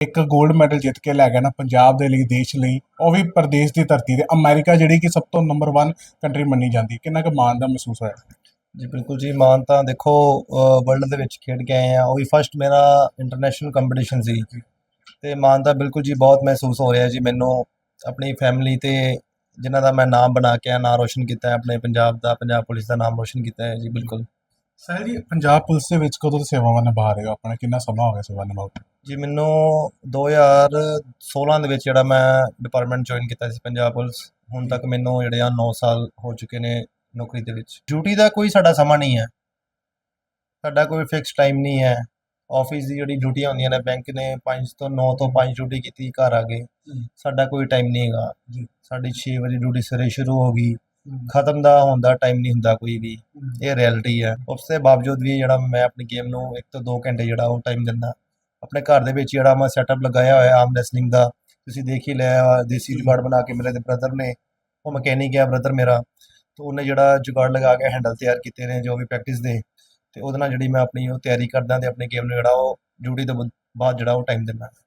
ਇੱਕ 골ਡ ਮੈਡਲ ਜਿੱਤ ਕੇ ਲੈ ਗਿਆ ਨਾ ਪੰਜਾਬ ਦੇ ਲਈ ਦੇਸ਼ ਲਈ ਉਹ ਵੀ ਪ੍ਰਦੇਸ਼ ਦੀ ਧਰਤੀ ਤੇ। ਅਮਰੀਕਾ ਜਿਹੜੀ ਕਿ ਸਭ ਤੋਂ ਨੰਬਰ 1 ਕੰਟਰੀ ਮੰਨੀ ਜਾਂਦੀ। ਕਿੰਨਾ ਕੁ ਮਾਣ ਦਾ ਮਹਿਸੂਸ ਹੋਇਆ? ਜੀ ਬਿਲਕੁਲ ਜੀ ਮਾਨ ਤਾਂ ਦੇਖੋ ਵਰਲਡ ਦੇ ਵਿੱਚ ਖੇਡ ਕੇ ਆਏ ਆ। ਉਹ ਵੀ ਫਸਟ ਮੇਰਾ ਇੰਟਰਨੈਸ਼ਨਲ ਕੰਪੀਟੀਸ਼ਨ ਸੀ। ਤੇ ਮਾਨ ਤਾਂ ਬਿਲਕੁਲ ਜੀ ਬਹੁਤ ਮਹਿਸੂਸ ਹੋ ਰਿਹਾ ਜੀ ਮੈਨੂੰ। ਆਪਣੀ ਫੈਮਿਲੀ ਤੇ ਜਿਨ੍ਹਾਂ ਦਾ ਮੈਂ ਨਾਮ ਬਣਾ ਕੇ ਆ ਨਾਮ ਰੋਸ਼ਨ ਕੀਤਾ ਹੈ ਆਪਣੇ ਪੰਜਾਬ ਦਾ ਪੰਜਾਬ ਪੁਲਿਸ ਦਾ ਨਾਮ ਰੋਸ਼ਨ ਕੀਤਾ ਹੈ ਜੀ ਬਿਲਕੁਲ। ਸਾਹਿਲ ਜੀ ਪੰਜਾਬ ਪੁਲਿਸ ਦੇ ਵਿੱਚ ਕਦੋਂ ਤੋਂ ਸੇਵਾਵਾਂ ਨਿਭਾ ਰਹੇ ਹੋ? ਆਪਣਾ ਕਿੰਨਾ ਸਮਾਂ ਹੋ ਗਿਆ ਸੇਵਾ ਨਿਭਾਉਂਦੇ ਜੀ ਮੈਨੂੰ 2016 ਦੇ ਵਿੱਚ ਜਿਹੜਾ ਮੈਂ ਡਿਪਾਰਟਮੈਂਟ ਜੁਆਇਨ ਕੀਤਾ ਸੀ ਪੰਜਾਬ ਪੁਲਿਸ ਹੁਣ ਤੱਕ ਮੈਨੂੰ ਜਿਹੜੇ ਆ 9 ਸਾਲ ਹੋ ਚੁੱਕੇ ਨੇ ਨੌਕਰੀ ਦੇ ਵਿੱਚ। ਡਿਊਟੀ ਦਾ ਕੋਈ ਸਾਡਾ ਸਮਾਂ ਨਹੀਂ ਹੈ। ਸਾਡਾ ਕੋਈ ਫਿਕਸ ਟਾਈਮ ਨਹੀਂ ਹੈ। ਆਫਿਸ ਦੀ ਜਿਹੜੀ ਡਿਊਟੀਆਂ ਹੁੰਦੀਆਂ ਨੇ ਬੈਂਕ ਨੇ 5 ਤੋਂ 9 ਤੋਂ 5 ਡਿਊਟੀ ਕੀਤੀ ਘਰ ਆ ਗਏ ਸਾਡਾ ਕੋਈ ਟਾਈਮ ਨਹੀਂ ਹੈਗਾ। ਜੀ। ਸਾਡੀ 6 ਵਜੇ ਡਿਊਟੀ ਸਵੇਰੇ ਸ਼ੁਰੂ ਹੋ ਗਈ। ਖਤਮ ਦਾ ਹੋਣ ਦਾ ਟਾਈਮ ਨਹੀਂ ਹੁੰਦਾ ਕੋਈ ਵੀ। ਇਹ ਰਿਐਲਿਟੀ ਹੈ ਉਸ ਦੇ ਬਾਵਜੂਦ ਵੀ ਜਿਹੜਾ ਮੈਂ ਆਪਣੀ ਗੇਮ ਨੂੰ 1 ਤੋਂ 2 ਘੰਟੇ ਜਿਹੜਾ ਉਹ ਟਾਈਮ ਦਿੰਦਾ। ਆਪਣੇ ਘਰ ਦੇ ਵਿੱਚ ਜਿਹੜਾ ਮੈਂ ਸੈਟਅਪ ਲਗਾਇਆ ਹੋਇਆ ਆਮ ਰੈਸਲਿੰਗ ਦਾ, ਤੁਸੀਂ ਦੇਖ ਹੀ ਲਿਆ, ਦੇਸੀ ਜੁਗਾੜ ਬਣਾ ਕੇ ਮੇਰੇ ਦੇ ਬ੍ਰਦਰ ਨੇ, ਉਹ ਮਕੈਨਿਕ ਹੈ ਬ੍ਰਦਰ ਮੇਰਾ, ਤੇ ਉਹਨੇ ਜਿਹੜਾ ਜੁਗਾੜ ਲਗਾ ਕੇ ਹੈਂਡਲ ਤਿਆਰ ਕੀਤੇ ਨੇ ਜੋ ਵੀ ਪ੍ਰੈਕਟਿਸ ਦੇ, ਤੇ ਉਹਦੇ ਨਾਲ ਜਿਹੜੀ ਮੈਂ ਆਪਣੀ ਉਹ ਤਿਆਰੀ ਕਰਦਾ ਤੇ ਆਪਣੀ ਗੇਮ ਨੂੰ ਜਿਹੜਾ ਉਹ, ਡਿਊਟੀ ਤੋਂ ਬਾਅਦ ਜਿਹੜਾ ਉਹ ਟਾਈਮ ਦਿੰਦਾ।